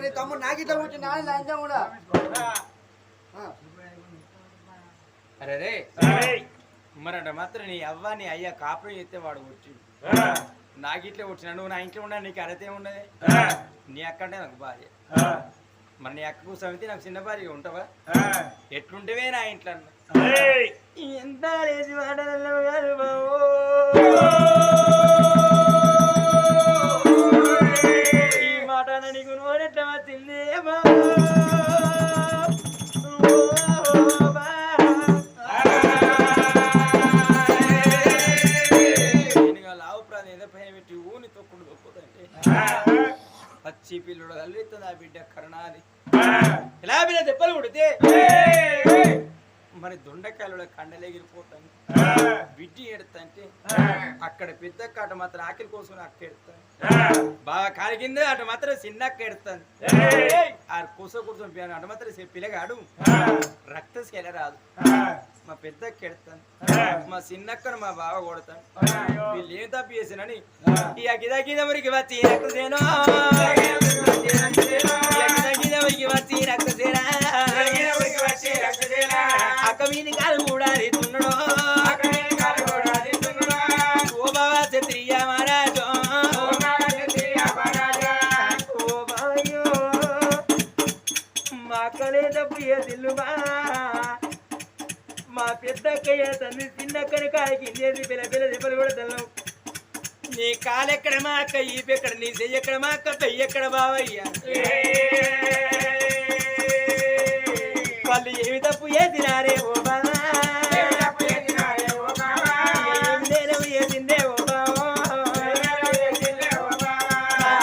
నీ తమ్ముడు నాకు ఇట్లా కూర్చుని నాని లంచం కూడా. అరే రే మరట మాత్రం నీ అవ్వ నీ అయ్యా కాపురం చేస్తే వాడు వచ్చి నాకు ఇట్లా వచ్చిన నువ్వు నా ఇంట్లో ఉన్నా నీకు అరతే ఉండదు నీ అక్క అంటే నాకు భార్య. మరి నీ అక్క కోసం అయితే నాకు చిన్న భార్య ఉంటావా? ఎట్లుంటేవే నా ఇంట్లో. ఎంత పచ్చి పిల్లుడు కలిగిస్తుంది ఆ బిడ్డ కరుణాది ఎలా బిడ్డ దెబ్బలు కొడితే మరి దొండకాయలు కండలేగిరిపోతాను బిడ్డి ఎడతంటే అక్కడ పెద్ద అటు మాత్రం ఆకలి కోసం అక్క ఎడతాను బాగా కాలి కింద అటు మాత్రం చిన్న అక్క ఎడతాను ఆ కూస కూర్చొని పియాను అటు మాత్రం పిల్లగాడు రక్తస్కెల రాదు. మా పెద్ద అక్క ఎడతాను. మా చిన్నక్కను మా బావ కొడతాను. వీళ్ళు ఏం తప్పు చేసినని ఈ అగిద గిదవరికి వచ్చి రక్తసేనో గిదవరికి వచ్చి రక్తసేనా అక్క వీని కాదు కూడా రీతున్నాడు ఓ బాబా క్షత్రియ మహారాజు. మా అక్కలే తప్పు చేసిల్లుమా మా పెద్దక్కయ్య తండ్రి చిన్నక్కని కాయకి ఇందేది పిల్ల పిల్ల దెబ్బలు కూడా తెల్లం నీ కాలెక్కడ మా అక్క ఈపెక్కడ నీ చెయ్యెక్కడ మా అక్క పెయ్యెక్కడ బావయ్యా? వాళ్ళు ఏమి తప్పు చేసినారే ఓ బావా?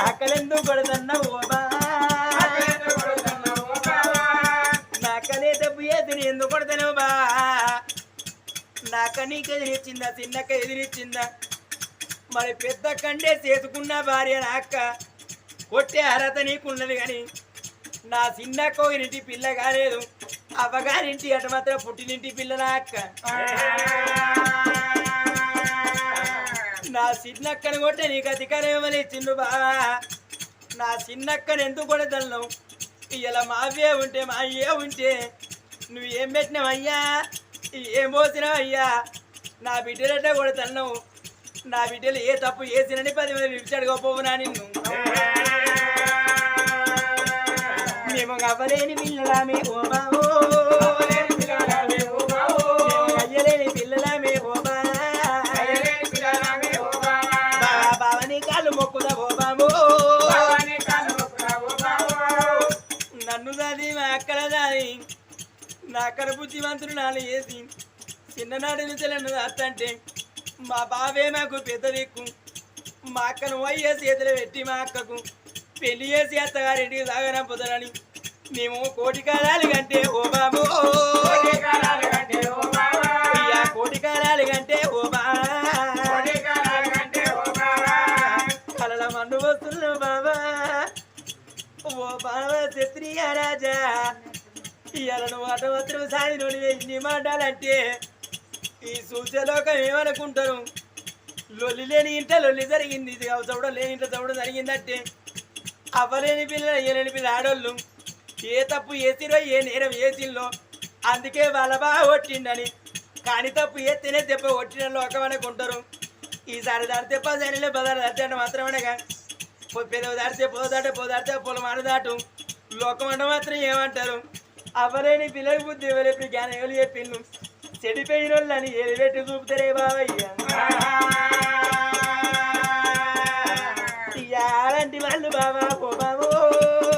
అక్కలెందుకు కొడుతున్నా ఓ బావా? నా అక్కలే తప్పు చేసి ఎందుకు కొడతాను బా నాక నీకు ఎదిరిచ్చిందా చిన్నక్క ఎదిరిచ్చిందా? మరి పెద్ద కంటే చేసుకున్న భార్య నాక్క కొట్టే అర్హత నీకున్నది కానీ నా చిన్నక్క ఇంటి పిల్ల కాలేదు. అవ్వగారింటి అటు మాత్రం పుట్టినింటి పిల్ల నాక్క నా చిన్నక్కని కొట్టే నీకు అధికారం ఇవ్వలే చిన్ను బావా నా చిన్నక్కని ఎందుకు కొడతల్లం ఇలా మావే ఉంటే మా అయ్యే ఉంటే నువ్వు ఏం పెట్టినావయ్యా? ఏం పోసినావయ్యా నా బిడ్డలంటే కొడతన్నావు నా బిడ్డలు ఏ తప్పు చేసినని పది మంది విడిచాడుకోపోవునా నిన్ను. మేము అవ్వలేని పిల్లలామే ఓ నా అక్కడ బుద్ధిమంతుడు నాలు వేసి చిన్ననాటి నుంచి నన్ను దాస్తంటే మా బావే మాకు పెద్ద దిక్కు మా అక్కను వయ్యే చేతులు పెట్టి మా అక్కకు పెళ్ళి చేసి అత్తగారింటికి సాగనంపుతారని మేము కోటి కాలాలు కంటే ఓ బాబు. కోటి కాలాలు కంటే ఓ బా. కలల మన్ను వస్తున్నావు బాబా. ఓ బాబా క్షత్రియ రాజా. ఇయ్యాలను మాట మాత్రం సాది నుండి ఎన్ని మాటాలంటే ఈ సూచలోకం ఏమనుకుంటారు? లొల్లి లేని ఇంట లొల్లి జరిగింది. ఇది చవడం లేని ఇంట చవడం జరిగిందంటే అవ్వలేని పిల్లలు అయ్యలేని పిల్లలు ఆడోళ్ళు. ఏ తప్పు చేసిరో ఏ నేరం వేసిల్లో అందుకే వాళ్ళ బాగా కొట్టిండని. కానీ తప్పు ఎత్తేనే దెబ్బ కొట్టిన లోకం అనుకుంటారు. ఈసారి దాడి దెబ్బ సరిలే బదారు దాటే మాత్రమేగా పెదవి దాడితే పోదాటే పోదాడితే పొలం దాటు. లోకం అంటే మాత్రం ఏమంటారు? అవ్వలేని పిల్లల బుద్ధి ఎవరెప్పుడు జ్ఞానం చెప్పిండు చెడిపోయిన వాళ్ళని ఏది పెట్టి చూపుతారే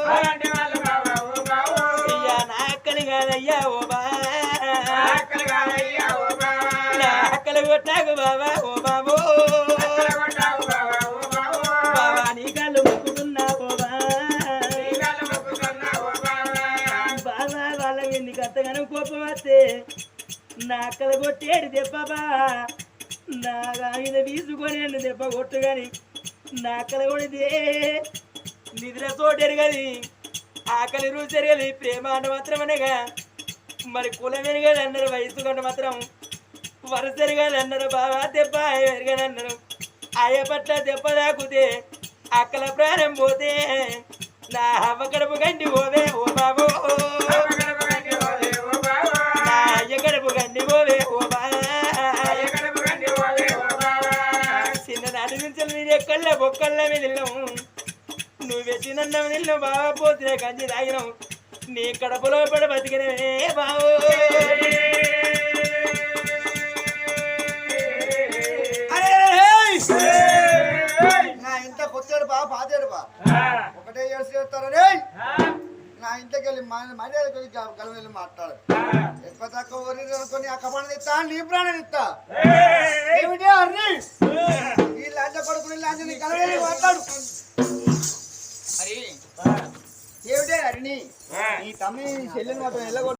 అలాంటి వాళ్ళు బాబా ఓ బాబు ఇయ్య, నా అక్కని కాదయ్యా ఓ బా నా అక్కలు కొట్టాకు బాబా ఓ వాళ్ళ ఎందుకు అంతగానో కోపం వస్తే నా అక్కలు కొట్టేడు దెబ్బబా నా మీద వీసుకొని దెబ్బ కొట్టు కానీ నా అక్కలు కొడితే నిద్ర తోటెరగది ఆకలి రుచి ఎరగది ప్రేమ అంటే అనగా మరి కులం కదా అన్నారు వయసు కంటే మాత్రం వరుస కదా అన్నారు బాబా దెబ్బ ఎరగదు అన్నారు. అయ్య పట్ల దెబ్బ తాకుతే అక్కల ప్రాణం పోతే నా అవ్వ కడుపు గండి ఓవే ఓ బాబో. పెట్టినన్నం నిన్ను బాగా పోతే కంచి తాగినాం. నీ కడపలో పడి బతికినవే బావు నా ఇంత కొత్తాడు బా పాతాడు బా. ఒకటే ఏడు చేస్తారని నా ఇంటికి వెళ్ళి మర్యాదకి గలం వెళ్ళి మాట్లాడు. ఎక్కువ తక్కువ ఊరి అనుకొని ఆ కపాణం ఇస్తా నీ ప్రాణం ఇస్తా ఏమిటి అరే